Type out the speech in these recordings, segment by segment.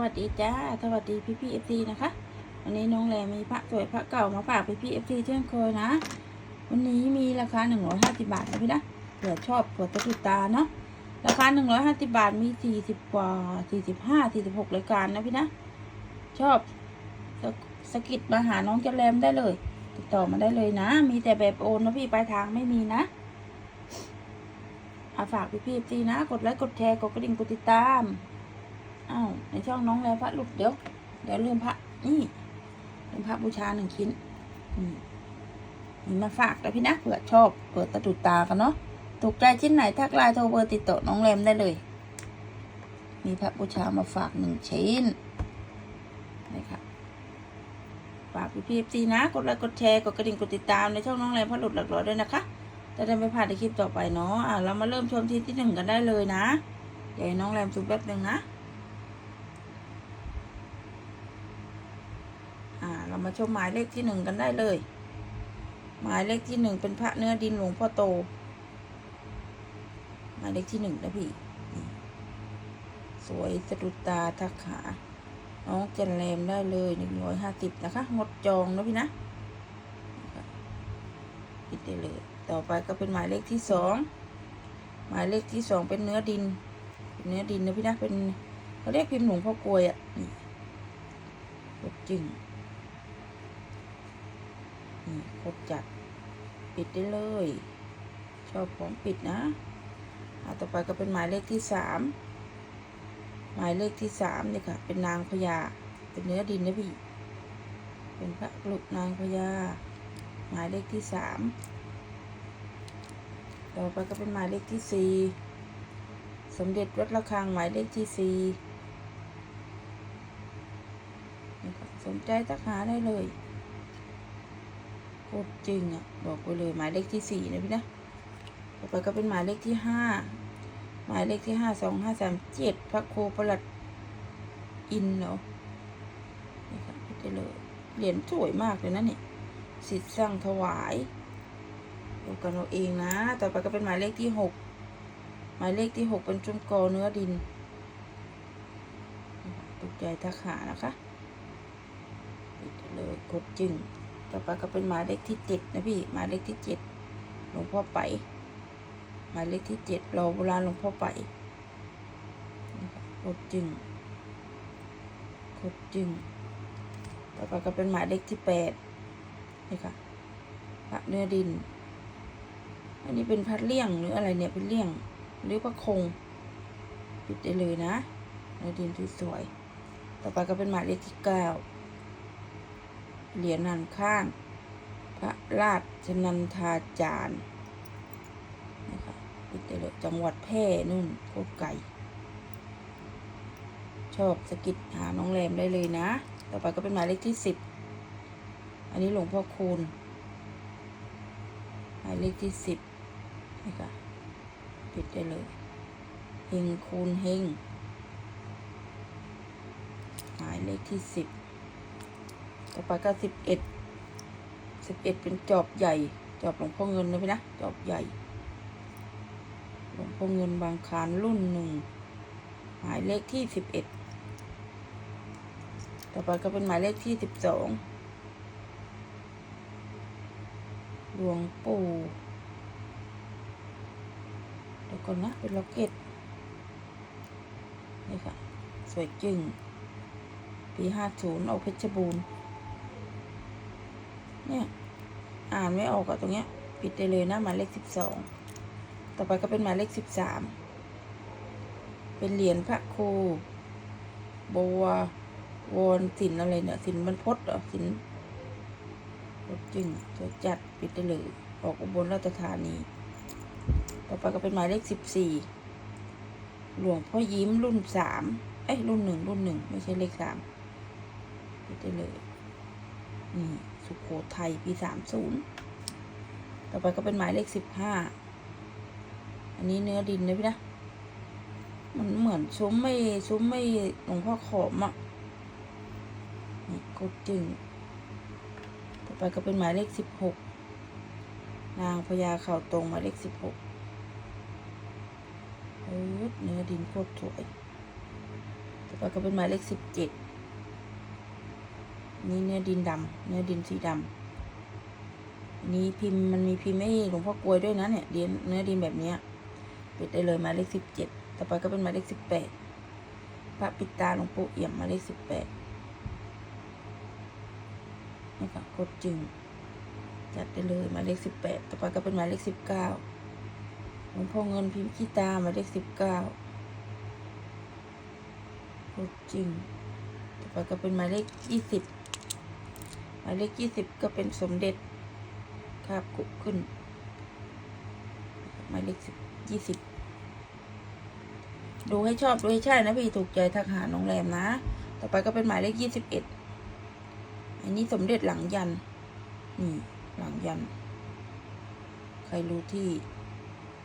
สวัสดีจ้า สวัสดีพี่พี่เอฟซีนะคะ วันนี้น้องแรมมีพระสวยพระเก่ามาฝากพี่พี่เอฟซีเช่นเคยนะ วันนี้มีราคาหนึ่งร้อยห้าสิบาทนะพี่นะเผื่อชอบเผื่อตะกุดตาเนาะ ราคาหนึ่งร้อยห้าสิบาทมีสี่สิบกว่าสี่สิบห้าสี่สิบหกรายการนะพี่นะ ชอบสสกิดมาหาน้องเจแรมได้เลย ติดต่อมาได้เลยนะ มีแต่แบบโอนนะพี่ปลายทางไม่มีนะอาฝากพี่พี่เอฟซีนะ กดไลค์กดแชร์กดกระดิ่งกดติดตาม อ้าวในช่องน้องแล้วพระลุดเดี๋ยว เดี๋ยวลืมพระนี่ลืมพระบูชาหนึ่งชิ้นอืมมีมาฝากแล้วพี่นะเผื่อชอบเปิดตะดุดตากันเนาะถูกใจชิ้นไหนทักไลน์โทรเบอร์ติดต่อน้องแรมได้เลย มีพระบูชามาฝากหนึ่งชิ้นนี่ค่ะฝากพี่พีเอฟซีนะ กดไลค์กดแชร์กดกระดิ่งกดติดตามในช่องน้องแรมพระหลุดหลักร้อยด้วยนะคะจะได้ไม่พลาดในคลิปต่อไปเนาะอะเรามาเริ่มชมที่ที่หนึ่งกันได้เลยนะเดี๋ยวให้น้องแรมซูมแป๊บหนึ่งนะ อ่า เรา มาชมหมายเลขที่หนึ่งกันได้เลย หมายเลขที่หนึ่งเป็นพระเนื้อดินหลวงพ่อโต หมายเลขที่หนึ่งนะพี่ สวยสะดุดตาทักขาน้องเจนแรมได้เลยหนึ่งร้อยห้าสิบนะคะ งดจองนะพี่นะปิดได้เลย ต่อไปก็เป็นหมายเลขที่สอง หมายเลขที่สองเป็นเนื้อดิน เนเนื้อดินนะพี่นะ เป็นเขาเรียกพิมพ์หลวงพ่อกลวยอะนี่กดจึง ครบจัด ปิดได้เลย ชอบของปิดนะอาต่อไปก็เป็นหมายเลขที่สามหมายเลขที่สามนี่ค่ะ เป็นนางพญา เป็นเนื้อดินนะพี่ เป็นพระกลุกนางพญา หมายเลขที่สามต่อไปก็เป็นหมายเลขที่สี่สมเด็จวัดระฆังหมายเลขที่สี่นี่ค่ะสนใจทักหาได้เลย โคตรจริงอะ บอกไปเลยหมายเลขที่สี่นะพี่นะ ต่อไปก็เป็นหมายเลขที่ห้าหมายเลขที่ห้าสองห้าสามเจ็ดพระโคประหลัดอินเนาะนี่ค่ะพี่ได้เลยเหรียญสวยมากเลยนะเนี่ยสิทธิ์สร้างถวายดูกันเอาเองนะ ต่อไปก็เป็นหมายเลขที่หกหมายเลขที่หกเป็นจุมกอเนื้อดินตกใจทักหานะคะได้เลยกดจึง ต่อไปก็เป็นหมายเลขที่เจ็ดนะพี่หมายเลขที่เจ็ดหลวงพ่อไปหมายเลขที่เจ็ดรอโบราณหลวงพ่อไปนะครับโคตรจึงโคตรจึงต่อไปก็เป็นหมายเลขที่แปดนี่ค่ะพระเนื้อดิน อันนี้เป็นพัดเลี่ยงหรืออะไรเนี่ยเป็นเลี่ยงหรือพระคงปิดได้เลยนะเนื้อดินที่สวยต่อไปก็เป็นหมายเลขที่เก้า เหรียญนันข้าง พระราชนันทาจารย์นะคะปิดได้เลยจังหวัดแพร่นู่นโคตรไก่ ชอบสกิดหาน้องแรมได้เลยนะ ต่อไปก็เป็นหมายเลขที่สิบ อันนี้หลวงพ่อคูณ หมายเลขที่สิบนะคะปิดได้เลยเฮงคูณเฮงหมายเลขที่สิบ ต่อไปก็สิบเอ็ดสิบเอ็ดเป็นจอบใหญ่ จอบหลวงพ่อเงินนะพี่นะ จอบใหญ่ หลวงพ่อเงินบางคารรุ่นหนึ่ง หมายเลขที่สิบเอ็ด ต่อไปก็เป็นหมายเลขที่สิบสอง หลวงปู่เดี๋ยวก่อนนะ เป็นล็อกเก็ต นี่ค่ะ สวยจึงปีห้าศูนย์ออกเพชรบูรณ์ เนี่ย อ่านไม่ออกอะตรงเนี้ยปิดได้เลยนะหมายเลขสิบสองต่อไปก็เป็นหมายเลขสิบสามเป็นเหรียญพระครูบัววอนสินอะไรเนี่ยสินบรรพตเหรอสินรถจึงสวยจัดปิดได้เลยออกอุบลราชธานี ต่อไปก็เป็นหมายเลขสิบสี่หลวงพ่อยิ้มรุ่นสามเอ้ยรุ่นหนึ่งรุ่นหนึ่งไม่ใช่เลขสามปิดได้เลยนี่ สุโขทัยปีสามศูนย์ต่อไปก็เป็นหมายเลขสิบห้าอันนี้เนื้อดินนะพี่นะ มันเหมือนซุ้มไม่ซุ้มไม่หลวงพ่อขอมอะนี่กดจึง ต่อไปก็เป็นหมายเลขสิบหกนางพญาเข่าตรงหมายเลขสิบหกเออเนื้อดินโคตรสวย ต่อไปก็เป็นหมายเลขสิบเจ็ด นี่เนื้อดินดำเนื้อดินสีดำอันนี้พิมพ์มันมีพิมพ์ให้หลวงพ่อกลวยด้วยนะเนี่ยดินเนื้อดินแบบเนี้ยปิดได้เลยหมายเลขสิบเจ็ดต่อไปก็เป็นหมายเลขสิบแปดพระปิดตาหลวงปู่เอี่ยมหมายเลขสิบแปดนี่ค่ะกดจึง จัดได้เลยหมายเลขสิบแปดต่อไปก็เป็นหมายเลขสิบเก้าหลวงพ่อเงินพิมพ์ขี้ตาหมายเลขสิบเก้ากดจึง ต่อไปก็เป็นหมายเลขยี่สิบ หมายเลขยี่สิบก็เป็นสมเด็จคาบกุขึ้น หมายเลขสิบยี่สิบดูให้ชอบดูให้ใช่นะพี่ถูกใจทักหาน้องแรมนะ ต่อไปก็เป็นหมายเลขยี่สิบเอ็ดอันนี้สมเด็จหลังยัน นี่ หลังยัน ใครรู้ที่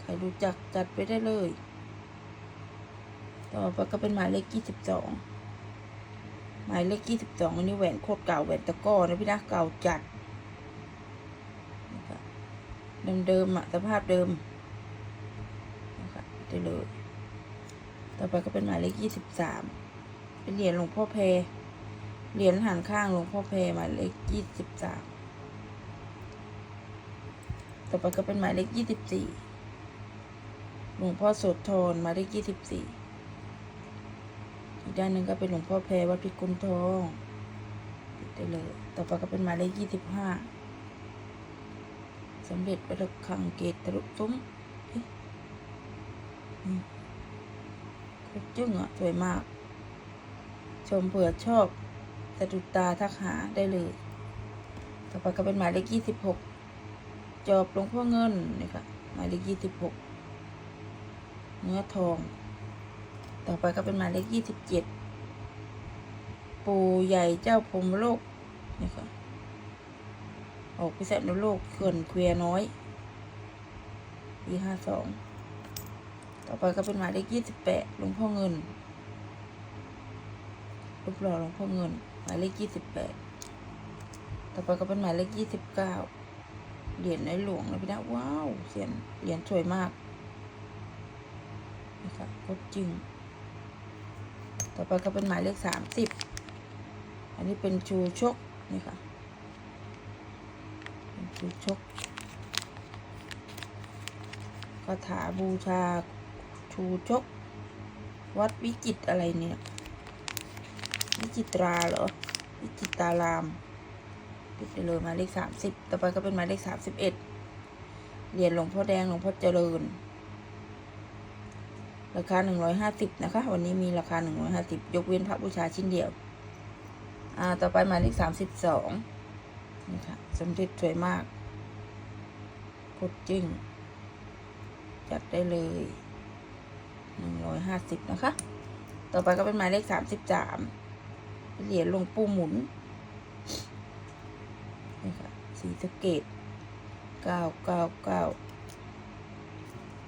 ใครรู้จักจัดไปได้เลย ต่อไปก็เป็นหมายเลขยี่สิบสอง หมายเลขยี่สิบสองอันนี้แหวนโคตรเก่าแหวนตะก้อนะพี่นะเก่าจัดนะคะเดิมๆอะสภาพเดิมนะคะได้เลย ต่อไปก็เป็นหมายเลขยี่สิบสามเป็นเหรียญหลวงพ่อเพเหรียญหันข้างหลวงพ่อเพหมายเลขยี่สิบสามต่อไปก็เป็นหมายเลขยี่สิบสี่หลวงพ่อโสธรหมายเลขยี่สิบสี่ อีกด้านหนึ่งก็เป็นหลวงพ่อแพรวัดพิกุลทองติดได้เลย ต่อไปก็เป็นหมายเลขยี่สิบห้าสำเร็จประดับคังเกตตรุซุ้มโคตรจึ้งอะ สวยมาก ชมเผื่อชอบสะดุดตาทักหาได้เลย ต่อไปก็เป็นหมายเลขยี่สิบหกจอบหลวงพ่อเงินนี่ค่ะหมายเลขยี่สิบหกเนื้อทอง ต่อไปก็เป็นหมายเลขยี่สิบเจ็ดปู่ใหญ่เจ้าพรมโลกนี่ค่ะออกพิเศษในโลกเขื่อนเคลียร์น้อยปีห้าสองต่อไปก็เป็นหมายเลขยี่สิบแปดหลวงพ่อเงินรูปหล่อหลวงพ่อเงิน หมายเลขยี่สิบแปดต่อไปก็เป็นหมายเลขยี่สิบเก้าเหรียญในหลวงนะพี่นะว้าวเสียนเหรียญสวยมากนะคะกดจริง ต่อไปก็เป็นหมายเลขสามสิบอันนี้เป็นชูชกนี่ค่ะเป็นชูชกคาถาบูชาชูชก วัดวิจิตอะไรเนี่ย วิจิตราเหรอ วิจิตารามปิดไปเลยหมายเลขสามสิบต่อไปก็เป็นหมายเลขสามสิบเอ็ดเหรียญหลวงพ่อแดงหลวงพ่อเจริญ ราคาหนึ่งร้อยห้าสิบนะคะ วันนี้มีราคาหนึ่งร้อยห้าสิบยกเว้นพระบูชาชิ้นเดียว อ่า ต่อไปหมายเลขสามสิบสองนี่ค่ะสมเด็จสวยมากโคตรจริง จัดได้เลยหนึ่งร้อยห้าสิบนะคะ ต่อไปก็เป็นหมายเลขสามสิบสามเหรียญหลวงปู่หมุน นี่ค่ะ สีสเกตเก้าเก้าเก้า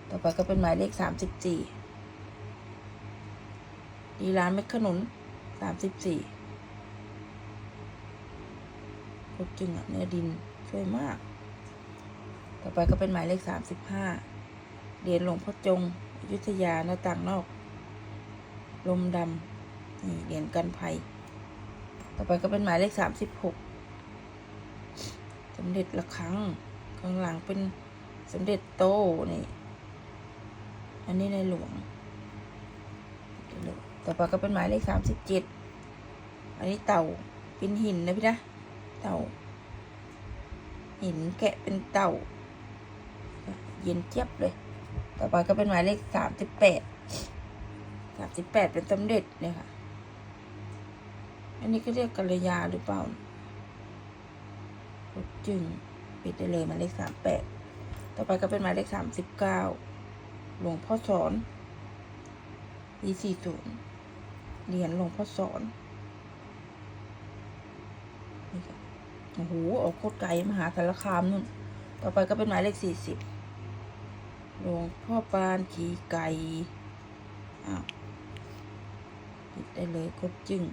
ต่อไปก็เป็นหมายเลขสามสิบสี่ ดีร้านเม็ดขนุนสามสิบสี่พบจึงอะเนื้อดินช่วยมาก ต่อไปก็เป็นหมายเลขสามสิบห้าเหรียญหลวงพ่อจงยุธยาหน้าต่างนอก ลมดำนี่เหรียญกันภัย ต่อไปก็เป็นหมายเลขสามสิบหกสมเด็จละครั้งข้างหลังเป็นสมเด็จโตนี่ อันนี้ในหลวง ต่อไปก็เป็นหมายเลขสามสิบเจ็ดอันนี้เต่าเป็นหินนะพี่นะเต่า หินแกะเป็นเต่า เย็นเจี๊ยบเลย ต่อไปก็เป็นหมายเลขสามสิบแปดสามสิบแปดเป็นสมเด็จเนี่ยค่ะ อันนี้ก็เรียกกัลยาหรือเปล่าจึงปิดได้เลยหมายเลขสามแปดต่อไปก็เป็นหมายเลขสามสิบเก้าหลวงพ่อสอนปีสี่ศูนย์ เหรียญหลวงพ่อสอนนี่ค่ะโอ้โหออกโคตรไกลมหาสารคามนู่น ต่อไปก็เป็นหมายเลขสี่สิบหลวงพ่อปานขี่ไก่อ้าวปิดได้เลยโคตรจึง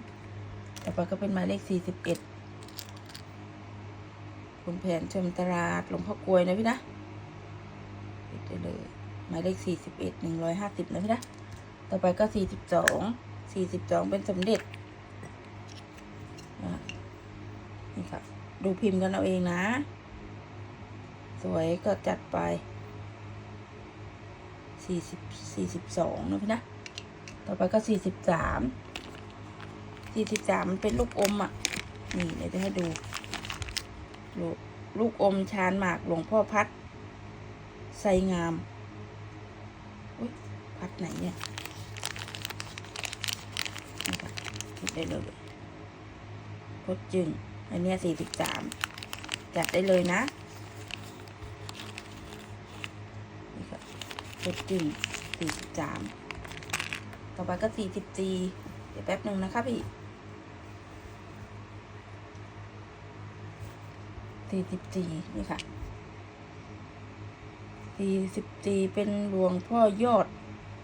ต่อไปก็เป็นหมายเลขสี่สิบเอ็ดคุณแผนชมตลาดหลวงพ่อกลวยนะพี่นะปิดได้เลย หมายเลขสี่สิบเอ็ดหนึ่งร้อยห้าสิบนะพี่นะ ต่อไปก็สี่สิบสอง สี่สิบสองเป็นสมเด็จนี่ค่ะ ดูพิมพ์กันเอาเองนะ สวยก็จัดไปสี่สิบสี่สิบสองนะพี่นะ ต่อไปก็สี่สิบสามสี่สิบสามมันเป็นลูกอมอะ นี่เดี๋ยวจะให้ดู ลูกลูกอมชานหมากหลวงพ่อพัดไซงาม อุ๊ยพัดไหนเนี่ยนี่ค่ะคิ ดได้เลยพดจึงอันนี้สี่สิบสามจัดได้เลยนะนี่ค่ะพดจึงสี่สิบสามต่อไปก็สี่สิบจีเดี๋ยวแป๊บหนึ่งนะคะพี่สี่สิบจีนี่ค่ะสี่สิบจีเป็นหลวงพ่อยอด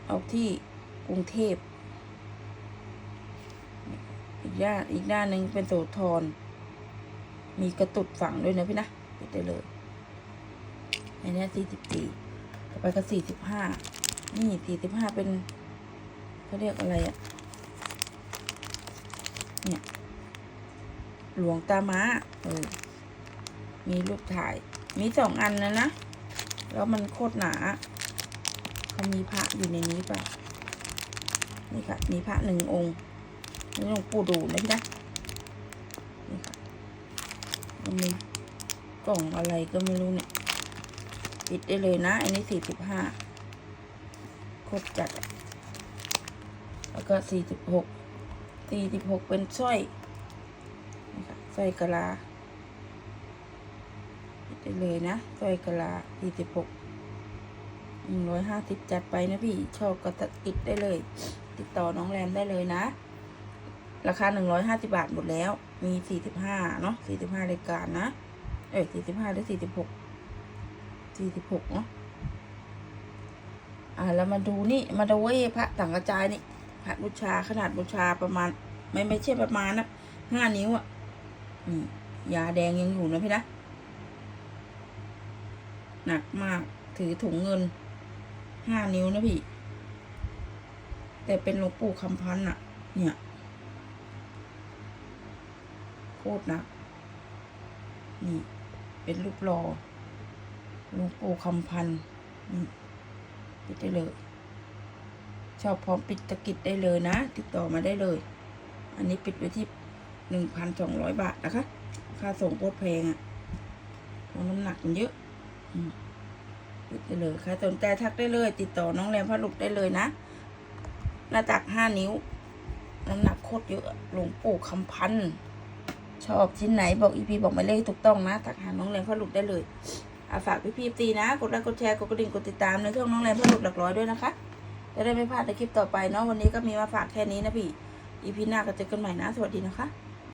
เอาที่กรุงเทพ ด้านอีกด้านหนึ่งเป็นโสธรมีกระตุดฝังด้วยนะพี่นะปิดได้เลยอันนี้สี่สิบจีต่อไปก็สี่สิบห้านี่สี่สิบห้าเป็นเขาเรียกอะไรอะเนี่ยหลวงตาม้าเออมีรูปถ่าย มีสองอันนะนะ แล้วมันโคตรหนาเขามีพระอยู่ในนี้เปล่ะ นี่ค่ะ มีพระหนึ่งองค์ นี่หลวงปู่ดูนะพี่นะนี่ค่ะมันมีกล่องอะไรก็ไม่รู้เนี่ยปิดได้เลยนะ อันนี้สี่สิบห้าคตรจัด แล้วก็สี่สิบหกสี่สิบหกเป็นสร้อยนี่ค่ะสร้อยกะลาได้เลยนะสร้อยกะลาสี่สิบหกหนึ่งร้อยห้าสิบจัดไปนะพี่ชอบก็ติดได้เลย ติดต่อน้องแรมได้เลยนะ ราคาหนึ่งร้อยห้าสิบาทหมดแล้ว มีสี่สิบห้าเนาะสี่สิบห้ารายการนะ เอ้ยสี่สิบห้าหรือสี่สิบหกสี่สิบหกเนาะอ่าแล้วมาดูนี่ มาดูเว้ยพระสังกระจายนี่พระบูชาขนาดบูชาประมาณ ไม่ไม่ใช่ประมาณนะห้านิ้วอะ่ะนี่ยาแดงยังอยู่นะพี่นะหนักมากถือถุงเงินห้านิ้วนะพี่ แต่เป็นหลวงปู่คำพันธ์อะเนี่ย โคตรหนัก นี่ เป็นรูปหล่อหลวงปู่คำพันธ์นี่ปิดได้เลย ชอบพร้อมปิดตะกิดได้เลยนะ ติดต่อมาได้เลย อันนี้ปิดไว้ที่หนึ่งพันสองร้อยบาทนะคะ ค่าส่งโคตรแพงอะ่ะเพราะน้ำหนักมันเยอะปิดได้เลยใครสนใจทักได้เลย ติดต่อน้องแรมพระลุกได้เลยนะ หน้าตักห้านิ้ว น้ำหนักโคตรเยอะหลวงปู่คำพันธ์ ชอบชิ้นไหนบอกอีพีบอกหมายเลขถูกต้องนะทักหาน้องแรมพระลุกได้เลยอาฝากพี่พีตีนะ กดไลค์กดแชร์กดกระดิ่งกดติดตามในช่องน้องแรมพระลุกหลักร้อยด้วยนะคะจะได้ไม่พลาดในคลิปต่อไปเนาะวันนี้ก็มีมาฝากแค่นี้นะพี่อีพีหน้าก็เจอกันใหม่นะ สวัสดีนะคะ